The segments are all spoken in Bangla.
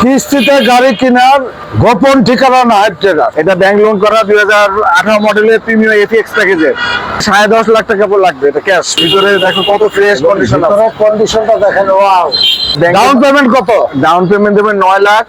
কিস্তিতে গাড়ি কেনার গোপন ঠিকানা না ট্রেডার। এটা ব্যাংক লোন করা দুই হাজার আঠারো মডেলের প্রিমিয়াম এফএক্স প্যাকেজের সাড়ে দশ লাখ টাকা লাগবে এটা ক্যাশ ভিতরে দেখো কত ফ্রেশ কন্ডিশন কন্ডিশনটা দেখেন ওয়াও ডাউন পেমেন্ট কত? ডাউন পেমেন্ট দেবেন নয় লাখ।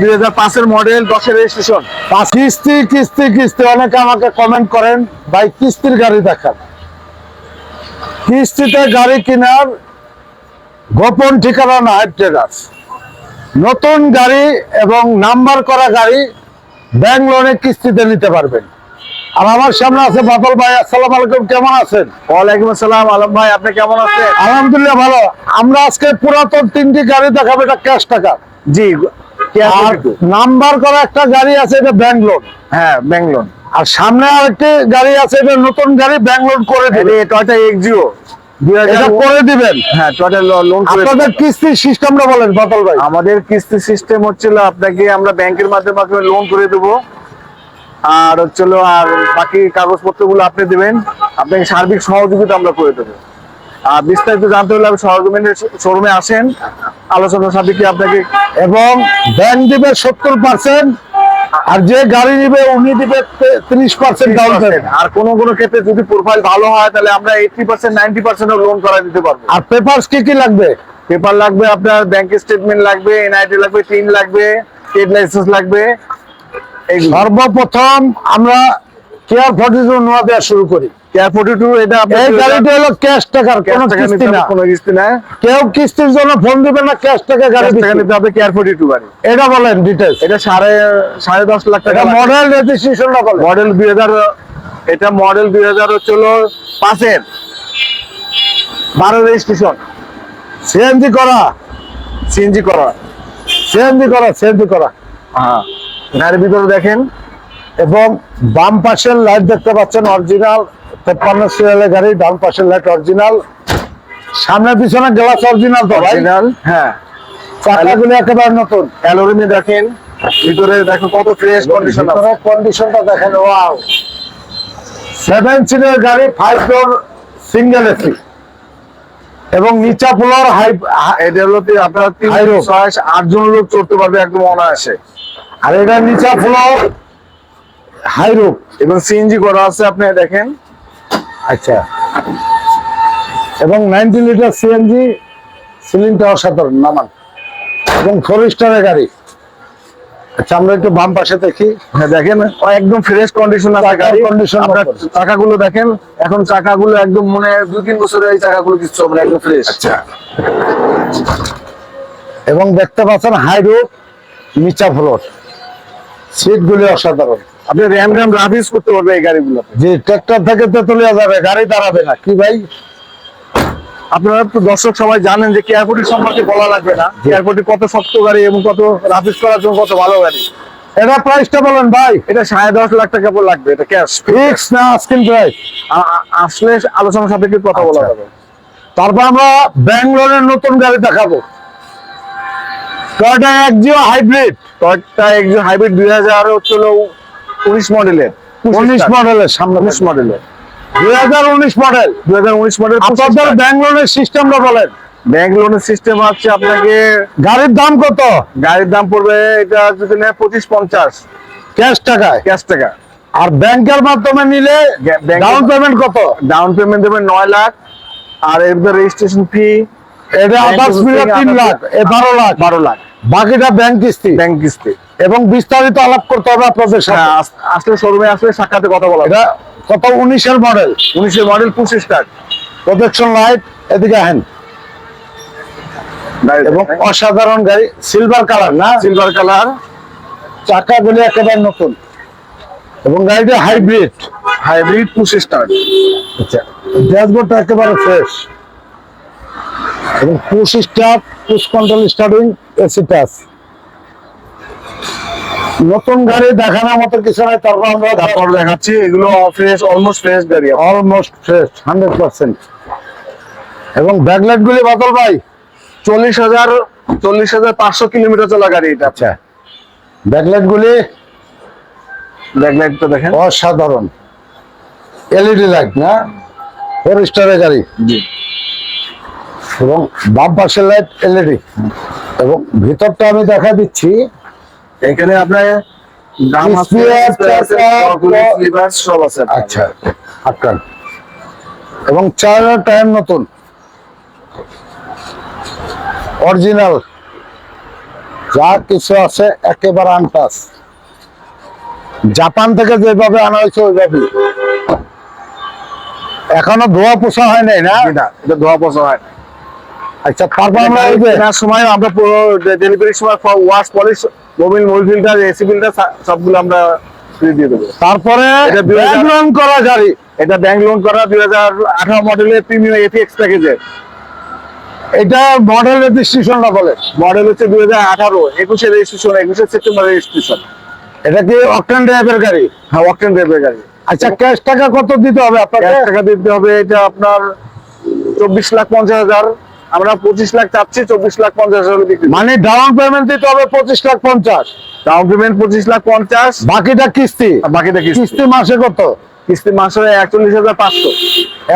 দুই হাজার পাঁচের মডেল দশের রেজিস্ট্রেশন কিস্তি কিস্তি কিস্তি। অনেকে আমাকে কমেন্ট করেন ভাই কিস্তির গাড়ি দেখান। কিস্তিতে গাড়ি কেনার গোপন ঠিকানা না ট্রেডার্স নতুন গাড়ি এবং নাম্বার করা গাড়ি ব্যাংক লোনে কিস্তিতে নিতে পারবেন। আর আমার সামনে আছে বাদল ভাই আসসালাম আলাইকুম কেমন আছেন? ওয়ালাইকুম আসসালাম আলম ভাই আপনি কেমন আছেন? আলহামদুলিল্লাহ ভালো। আমরা আজকে পুরাতন তিনটি গাড়ি দেখাবো এটা ক্যাশ টাকা। জি আর নাম্বার করা একটা গাড়ি আছে এটা ব্যাংক লোন। হ্যাঁ ব্যাংক লোন। আর সামনে আরেকটি গাড়ি আছে এটা নতুন গাড়ি ব্যাংক লোন করে দিবেন টয়টা এক্সিও এটা হাজার করে দিবেন। হ্যাঁ টয়টা লোন আপনাদের কিস্তির সিস্টেমটা বলেন বাতল ভাই। আমাদের কিস্তি সিস্টেম হচ্ছিল আপনাকে আমরা ব্যাংকের মাধ্যমে আপনাকে লোন করে দেবো। আর হচ্ছিল আর বাকি কাগজপত্রগুলো আপনি দেবেন। আপনাকে সার্বিক সহযোগিতা আমরা করে দেবো। আর বিস্তারিত জানতে হলে আপনি সহযোগিতা শোরুমে আসেন। আলোচনা সাপেক্ষে আপনাকে এবং ব্যাংক দিবে সত্তর পার্সেন্ট আর যে গাড়ি নিবে উনি দিবে ত্রিশ পার্সেন্ট ডাউন পেমেন্ট আর কোনো কোনো ক্ষেত্রে যদি প্রোফাইল ভালো হয় তাহলে আমরা eighty percent ninety percent loan করা দিতে পারব। আর পেপার কি কি লাগবে? পেপার লাগবে আপনার ব্যাংক স্টেটমেন্ট লাগবে এনআইডি লাগবে টিন লাগবে ট্রেড লাইসেন্স লাগবে সর্বপ্রথম আমরা কেয়ার ফর্টি নেওয়া দেওয়া শুরু করি। এটা এই গাড়িটা হলো ক্যাশ টাকার কোনো কিস্তি নিতে না। কোনো কিস্তি না। কেউ কিস্তির জন্য ফোন দিবে না ক্যাশ টাকা গাড়ি ক্যাশ টাকা বিক্রি। নিতে হবে কেয়ার ফোর্টি টু গাড়ি। এটা বলেন ডিটেলস এটা সাড়ে সাড়ে দশ লাখ টাকা মডেল রেজিস্ট্রেশনটা বলেন। মডেল দুই হাজার এটা মডেল দুই হাজার হচ্ছিল পাঁচের। বারো রেজিস্ট্রেশন সিএনজি করা। সিএনজি করা। সিএনজি করা সিএনজি করা। হ্যাঁ। গাড়ির ভিতরে দেখেন। এবং বাম পাশের লাইট দেখতে পাচ্ছেন অরিজিনাল তেপ্পান্ন সিরিয়ালের গাড়ি ডান পাশের লাইট অরিজিনাল। সামনে পিছনে গ্লাস অরিজিনাল তো অরিজিনাল হ্যাঁ। চাকাগুলো একেবারে নতুন। অ্যালোরিমে দেখেন। ভিতরে দেখো কত ফ্রেশ কন্ডিশন আছে। কন্ডিশনটা দেখেন ওয়াও সেভেন সিটের গাড়ি ফাইভ ডোর সিঙ্গেল এসি এবং নিচা ফ্লোর হাই কি আপনার তিন ছয় আট জন লোক চড়তে পারবে একদম অনায়াসে। আর এটা নিচা ফ্লোর হাই রুপ এবং সিএনজি করা আছে আপনি দেখেন। আচ্ছা। এবং নাইনটি লিটার সিএনজি সিলিংটা অসাধারণ নামান। এবং ফোর স্টারের গাড়ি। আচ্ছা আমরা একটু বাম পাশে দেখি। হ্যাঁ দেখেন একদম ফ্রেশ কন্ডিশন গাড়ি মতো। চাকাগুলো দেখেন এখন চাকাগুলো একদম মনে হয় দুই তিন বছরের এই চাকাগুলো কিছু হবে একদম ফ্রেশ আচ্ছা। এবং দেখতে পাচ্ছেন হাই রুপ নিচা ফ্লোর। সিটগুলি অসাধারণ। আপনি র্যাম র্যাম রাফিস করতে পারবে এই গাড়িগুলো যে ট্রাক্টর থেকে তেতুলিয়া যাবে গাড়ি দাঁড়াবে না। কি ভাই? আপনারা তো দর্শক সবাই জানেন যে কেয়ারপোর্টি সম্পর্কে বলা লাগবে না। কেয়ারপোর্টি কত শক্ত গাড়ি এবং কত রাফিস করার জন্য কত ভালো গাড়ি। এটা প্রাইসটা বলেন ভাই। এটা সাড়ে দশ লাখ টাকা পর লাগবে এটা ক্যাশ ফিক্স না আস্কিন প্রাইস আসলে আলোচনা সাপেক্ষে কথা বলা আচ্ছা। যাবে। তারপর আমরা ব্যাঙ্গালোরের নতুন গাড়ি দেখাবো। টয়টা একজিও হাইব্রিড টয়টা একজন হাইব্রিড দুই হাজার হচ্ছিল উনিশ মডেলের উনিশ মডেলের সামনে উনিশ মডেলের। দুই হাজার উনিশ মডেল। দুই হাজার উনিশ মডেল আপনাদের ব্যাঙ্গালোরের সিস্টেমটা বলেন। ব্যাংক লোনের সিস্টেম হচ্ছে আপনাকে গাড়ির দাম কত? গাড়ির দাম পড়বে এটা যদি পঁচিশ পঞ্চাশ। ক্যাশ টাকায়? ক্যাশ টাকা। আর ব্যাংকের মাধ্যমে নিলে ডাউন পেমেন্ট কত? ডাউন পেমেন্ট দেবেন নয় লাখ। আর এর রেজিস্ট্রেশন ফি এটা আঠাশ মিলে তিন লাখ এ বারো লাখ। বারো লাখ। বাকিটা ব্যাংক কিস্তি। ব্যাংক কিস্তি। এবং বিস্তারিত আলাপ করতে হবে আপনাদের সাথে। হ্যাঁ আসলে শোরুমে আসলে সাক্ষাতে কথা বলা এটা কত? উনিশের মডেল উনিশের মডেল পঁচিশ স্টার্ট প্রোটেকশন লাইট এদিকে হ্যান্ড এবং অসাধারণ গাড়ি সিলভার কালার না? সিলভার কালার চাকা চাকাগুলি একেবারে নতুন। এবং গাড়িটা হাইব্রিড হাইব্রিড পুশ স্টার্ট আচ্ছা ড্যাশবোর্ডটা একেবারে ফ্রেশ এবং push start push control starting AC touch নতুন গাড়ি দেখানোর মতো কিছু নাই তারপর আমরা তারপর দেখাচ্ছি এগুলো ফ্রেশ অলমোস্ট ফ্রেশ গাড়ি অলমোস্ট ফ্রেশ হান্ড্রেড পার্সেন্ট এবং ব্যাকলাইট গুলি বাদল ভাই? চল্লিশ হাজার চল্লিশ হাজার পাঁচশো কিলোমিটার চলা গাড়ি এটা। আচ্ছা। ব্যাকলাইট গুলি? ব্যাকলাইটটা দেখেন। অসাধারণ। এলইডি লাইট না? ফোর স্টারের গাড়ি। জি। এবং বাম পাশের লাইট এলইডি। এবং ভিতরটা আমি দেখা দিচ্ছি। এখানে আপনার দাম আছে সব আচ্ছা আটকান এবং চার্জার টাইম নতুন। অরিজিনাল। যা কিছু আছে একেবারে আনটাস জাপান থেকে যেভাবে আনা হয়েছে ওইভাবে এখনও ধোয়া পোষা হয় নাই না? ধোয়া পচা হয়। আচ্ছা তারপর আমরা কেনার সময় আমরা পুরো ডেলিভারির সময় wash polish mobil mobil filter AC filter সবগুলো আমরা ফ্রি দিয়ে দেবো। তারপরে হাজার- ব্যাকগ্রাউন্ড করা গাড়ি। এটা ব্যাংক লোন করা দুই হাজার আঠারো মডেলের প্রিমিয়াম এফিএক্স প্যাকেজের এটা মডেল রেজিস্ট্রেশনটা বলে। মডেল হচ্ছে দুই হাজার আঠারো একুশে রেজিস্ট্রেশন একুশে সেপ্টেম্বর রেজিস্ট্রেশন এটা কি অকটেন ড্রাইভের গাড়ি? হ্যাঁ অকটেন ড্রাইভের গাড়ি। আচ্ছা ক্যাশ টাকা কত দিতে হবে আপনাকে? এক টাকা দিতে হবে এটা আপনার চব্বিশ লাখ পঞ্চাশ হাজার। আমরা পঁচিশ লাখ চাচ্ছি চব্বিশ লাখ পঞ্চাশ হাজার বিক্রি মানে ডাউন পেমেন্ট দিতে হবে পঁচিশ লাখ পঞ্চাশ। ডাউন পেমেন্ট পঁচিশ লাখ পঞ্চাশ। বাকিটা কিস্তি। বাকিটা কিস্তি। মাসে কত? কিস্তি মাসে একচল্লিশ হাজার পাঁচশো।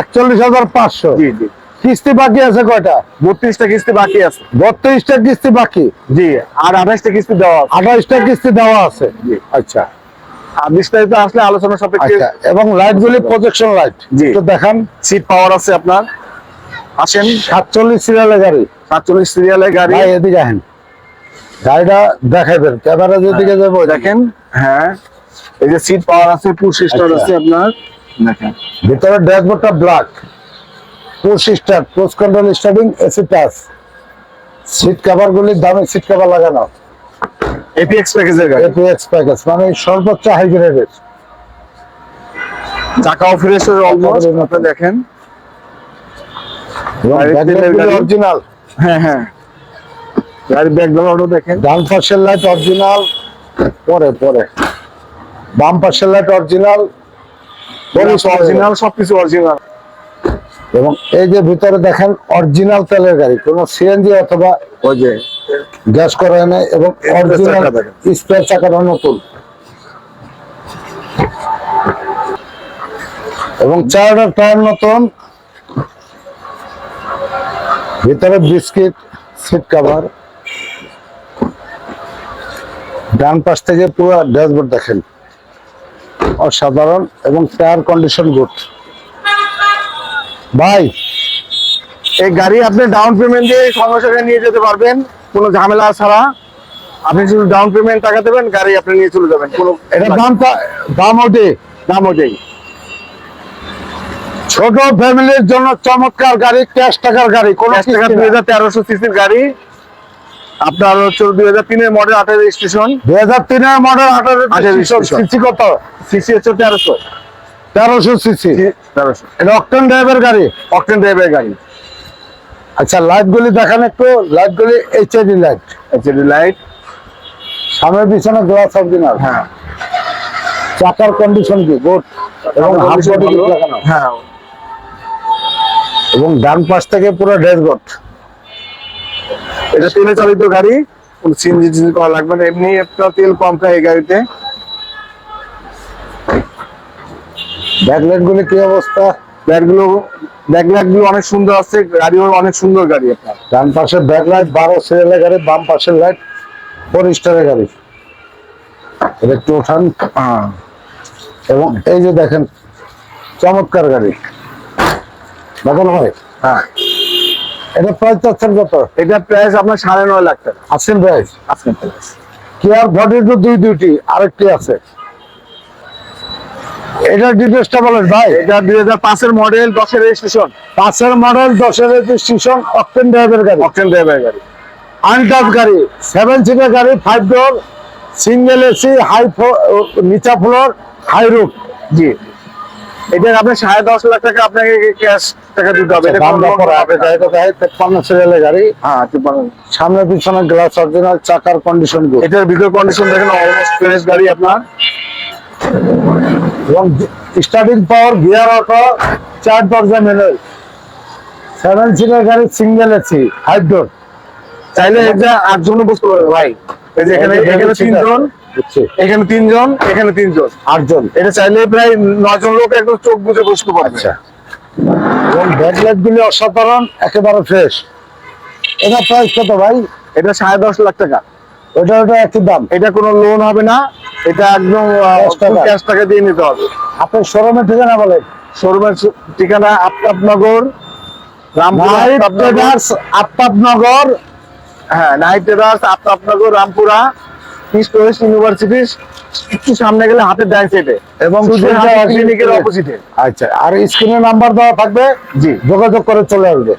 একচল্লিশ হাজার পাঁচশো। জি জি। কিস্তি বাকি আছে কয়টা? বত্রিশটা কিস্তি বাকি আছে। বত্রিশটা কিস্তি বাকি? জি আর আঠাশটা কিস্তি দেওয়া আছে। আঠাইশটা কিস্তি দেওয়া আছে। জি। আচ্ছা। বিস্তারিত আসলে আলোচনা সাপেক্ষে আচ্ছা এবং লাইট গুলি প্রজেকশন লাইট জি। দেখান। সিট পাওয়ার আছে আপনার। আসেন। সাতচল্লিশ সিরিয়ালের গাড়ি। সাতচল্লিশ সিরিয়ালের গাড়ি। এদিকে আহেন গাড়িটা দেখাইবেন ক্যামেরা যেদিকে যাব দেখেন। হ্যাঁ। এই যে সিট পাওয়ার আছে পুশ সিস্টেম আচ্ছা। আছে আপনার। দেখেন। ভিতরে ড্যাশবোর্ডটা black push start push control starting AC touch seat cover গুলির দামে সিট কভার লাগানো। এপিএক্স প্যাকেজের গাড়ি। এপিএক্স প্যাকেজ মানে সর্বোচ্চ হাই গ্রেডের চাকাও ফ্রেশ হয়ে অলমোস্ট আপনি দেখেন এবং গাড়ির তেলের গাড়ি। অরিজিনাল হ্যাঁ হ্যাঁ। গাড়ির ব্যাকগ্রাউন্ডও দেখেন। ডান পাশের লাইট অরিজিনাল পরে পরে। বাম পাশের লাইট অরিজিনাল অরিজিনাল সবকিছু অরিজিনাল এবং এই যে ভিতরে দেখেন অরিজিনাল তেলের গাড়ি। কোনো সিএনজি অথবা ওই যে গ্যাস করা নেই এবং অরিজিনাল স্পেয়ার চাকাটা নতুন। এবং চারটার টায়ার নতুন। ভিতরে বিস্কিট সিট কভার ডান পাশ থেকে পুরো ড্যাশবোর্ড দেখেন। অসাধারণ এবং টায়ার কন্ডিশন গুড। ভাই এই গাড়ি আপনি ডাউন পেমেন্ট দিয়ে সঙ্গে নিয়ে যেতে পারবেন কোনো ঝামেলা ছাড়া। আপনি শুধু ডাউন পেমেন্ট টাকা দেবেন গাড়ি আপনি নিয়ে চলে যাবেন কোনো এটা দামটা দাম ওঠে। দাম ওটাই ছোট ফ্যামিলির জন্য চমৎকার গাড়ি ক্যাশ টাকার গাড়ি কোন টাকা দুই হাজার তেরোশো সিসির গাড়ি। আপনার হচ্ছে দুই হাজার তিনের মডেল আঠারো রেজিস্ট্রেশন দুই হাজার তিনের মডেল আঠারো। সিসি কত? সিসি হচ্ছে তেরোশো। তেরোশো সিসি। তেরোশো। এটা অকটেন ড্রাইভের গাড়ি? অকটেন ড্রাইভের গাড়ি। আচ্ছা লাইট গুলি দেখেন একটু। লাইট গুলি এইচআইডি লাইট এইচডি লাইট সামনে পিছনে গ্লাস অরিজিনাল হ্যাঁ। চাকার কন্ডিশন কি? গুড এবং হাফ বডি লাগানো হ্যাঁ। এবং ডান পাশ থেকে পুরো ড্যাশবোর্ড এটা তেলে চালিত গাড়ি কোনো সিএনজি টিএনজি করা লাগবে না। এমনি আপনার তেল কম খায় এই গাড়িতে। ব্যাকলাইট গুলি কি অবস্থা? ব্যাগগুলো ব্যাকলাইটগুলো অনেক সুন্দর আছে। গাড়িও অনেক সুন্দর গাড়ি আপনার ডান পাশে ব্যাকলাইট বারো সিরিয়ালের গাড়ি বাম পাশের লাইট ফোর স্টারের গাড়ি। এটা একটু ওঠান। হ্যাঁ। এবং এই যে দেখেন চমৎকার গাড়ি। হ্যাঁ। এটা প্রাইস চাচ্ছেন কত? এটা প্রাইস আপনার সাড়ে নয় লাখ টাকা। আছেন প্রাইস আজকের প্রাইস কেয়ার বডি তো দুই দুইটি আরেকটি আছে। ডিটেলসটা বলেন ভাই। এটা দুই হাজার পাঁচের মডেল দশের রেজিস্ট্রেশন পাঁচের মডেল দশের রেজিস্ট্রেশন অকটেন ড্রাইভের গাড়ি। ড্রাইভার গাড়ি। আনটাচ গাড়ি সেভেন সিটের গাড়ি five door single AC high নিচা ফ্লোর হাই রুট জি। এটা আপনার সাড়ে দশ লাখ টাকা আপনাকে ক্যাশ টাকা দিতে হবে। সিরিয়ালের গাড়ি। হ্যাঁ। সামনে পিছনে গ্লাস অরিজিনাল চাকার কন্ডিশন এটার ভিতর কন্ডিশন দেখেন অলমোস্ট ফ্রেশ গাড়ি আপনার। এবং স্টার্টিং পাওয়ার গিয়ার অটো চার দরজা মেনুয়াল সেভেন সিটের গাড়ি সিঙ্গেল এসি ফাইভ চাইলে এটা আটজনও বসতে পারবে ভাই। এই যে এখানে এখানে তিনজন। এখানে তিনজন এখানে তিনজন। আটজন। এটা চাইলে প্রায় লোক একদম চোখ বুঝে বসতে পারবে। আচ্ছা। এবং ব্যাকলাইট গুলি অসাধারণ একেবারে ফ্রেশ এটা প্রাইস কত ভাই? এটা সাড়ে দশ লাখ টাকা। ওটা ওটা দাম। এটা কোনো লোন হবে না। এটা একদম ক্যাশ টাকা। দিয়ে নিতে হবে। আপনার শোরুমের ঠিকানা বলেন। শোরুমের ঠিকানা আফতাবনগর রামপুরা আফতাবনগর। হ্যাঁ night Aftabnagar Rampura. East West University একটু সামনে গেলে হাতের ডান সেটে এবং ক্লিনিকের অপোজিটে আচ্ছা আর স্ক্রিনে নাম্বার দেওয়া থাকবে? জি। যোগাযোগ করে চলে আসবে।